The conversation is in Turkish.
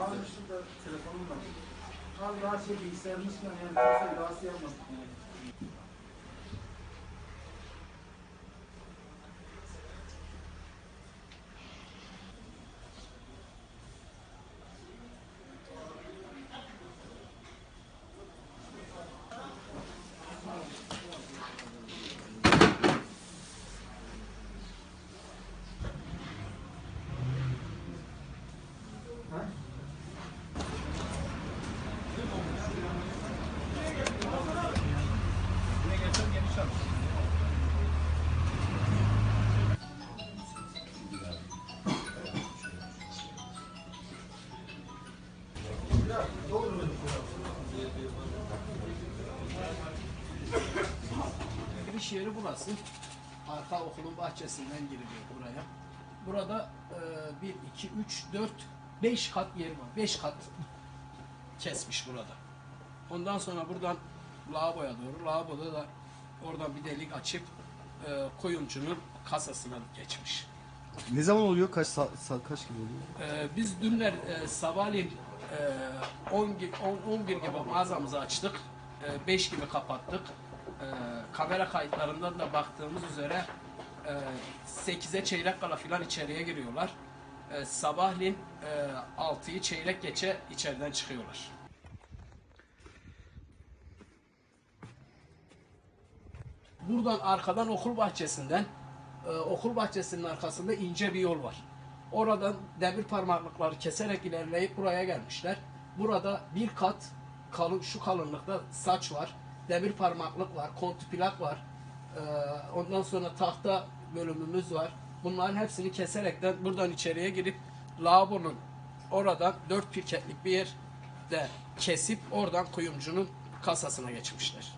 Abi şurada telefonum var. Abi daha şey bilgisayarın üstünden yani kimseyi rahatsız yapmasın. Yani. Giriş yeri burası. Arka okulun bahçesinden giriliyor buraya. Burada e, 1, 2, 3, 4, 5 kat yer var. 5 kat kesmiş burada. Ondan sonra buradan lavaboya doğru. Lavaboda da oradan bir delik açıp e, koyuncunun kasasına geçmiş. Ne zaman oluyor? Kaç saat, saat kaç gibi oluyor? Ee, biz dünler e, sabahleyin 10, gi- 10, 11 gibi mağazamızı açtık. 5 gibi kapattık. E, kamera kayıtlarından da baktığımız üzere e, 8'e çeyrek kala filan içeriye giriyorlar. E, sabahleyin e, 6'yı çeyrek geçe içeriden çıkıyorlar. Buradan arkadan okul bahçesinden e, okul bahçesinin arkasında ince bir yol var. Oradan demir parmaklıkları keserek ilerleyip buraya gelmişler. Burada bir kat kalın şu kalınlıkta saç var. Demir parmaklık var, kontrplak var. E, ondan sonra tahta bölümümüz var. Bunların hepsini keserekten buradan içeriye girip lavabonun oradan dört pirketlik bir yerde kesip oradan kuyumcunun kasasına geçmişler.